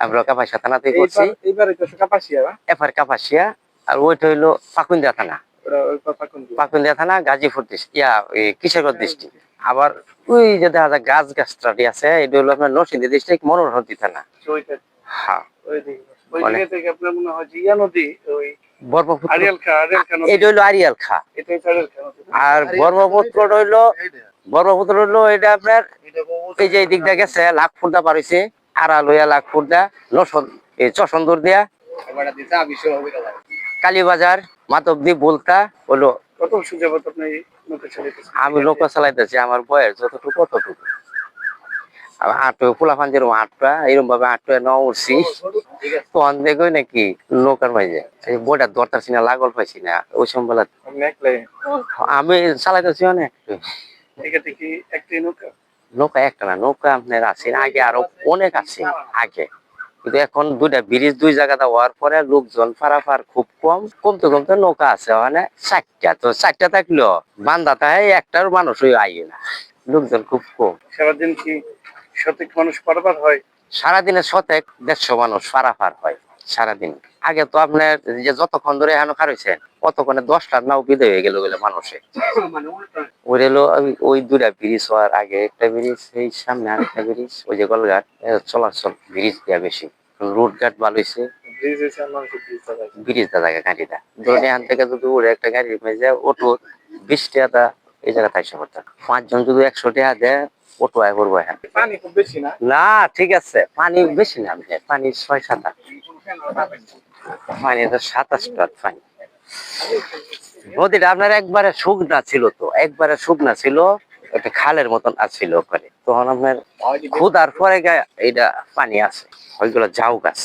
আমরা কাপাসিয়া থানা থেকে করছি এইবার কাপাসিয়া এফআর কাপাসিয়া আর ওইটা হইল পাকুন্দিয়া থানা? পাকুন্দিয়া। থানা গাজীপুর ইয়া কিশোরগঞ্জ ডিস্ট্রিক্ট। আবার ওই যে দেখা যায় গাছ গাছটাটি আছে এটা হলো আপনার নরসিংদী ডিস্ট্রিক্ট মনোহরদী থানা। হ্যাঁ এটা হইল আরিয়াল খা? আর ব্রহ্মপুত্র হইল ব্রহ্মপুত্র হইল এটা আপনার এই যে এই দিকটা গেছে লাখ ফুটদা পার হইছে। আড়া লইয়া লাখ নসন এই চসন্দর দিয়া। কালীবাজার মাতবদি বলতা হলো আমি নৌকা চালাইতেছি আমার বয়স যতটুকু ততটুকু। আমি আটো ফুলা ফান্দির আটটা এরকম ভাবে আটটা নাও উঠছি তখন দেখো নাকি নৌকার মাঝে বইটা সিনা লাগল পাইছি না ওই সময় আমি চালাইতেছি অনেক একটি নৌকা একটা না নৌকা আপনার আছে। আগে আরও অনেক আছে আগে। কিন্তু এখন দুইটা ব্রিজ দুই জায়গাতে হওয়ার পরে লোকজন ফারাফার খুব কম। কমতে কমতে নৌকা আছে মানে চারটা তো চারটা থাকলেও বান্দা তাই একটার মানুষই আইয়ে না। লোকজন খুব কম। সারাদিন কি শতেক মানুষ পারাপার হয়? সারাদিনে শতেক দেড়শো মানুষ পারাপার হয় সারাদিন। আগে তো আপনার যে যতক্ষণ ধরে এখানে খার হয়েছে ততক্ষণে দশটা নাও বিদায় হয়ে গেল গেলে মানুষে। ওই হলো ওই- ওই দুটা ব্রিজ হওয়ার আগে একটা ব্রিজ এই সামনে আরেকটা ব্রিজ ওই যে গলঘাট চলাচল ব্রিজ দেওয়া বেশি। রোড ঘাট ভালো হয়েছে ব্রিজ হয়েছে আর মানুষের ব্রিজ চালায় ব্রিজ দা জায়গা গাড়িটা। ধরুন এখান থেকে যদি ওরে একটা গাড়ি মেজে অটো বিশ টাকা এই জায়গা থাকছে করতে পাঁচজন যদি একশো টাকা দেয় অটো আয় করব না? ঠিক আছে। পানি বেশি না পানি ছয় সাত আট। পানি তো সাতাশ টাকা পানি। নদীটা আপনার একবারে শুকনা ছিল তো একবারে শুকনা ছিল একটা খালের মতন আছিল ওখানে। তখন আপনার খুদার পরে এটা এইটা পানি আছে ওইগুলো ঝাউ গাছ।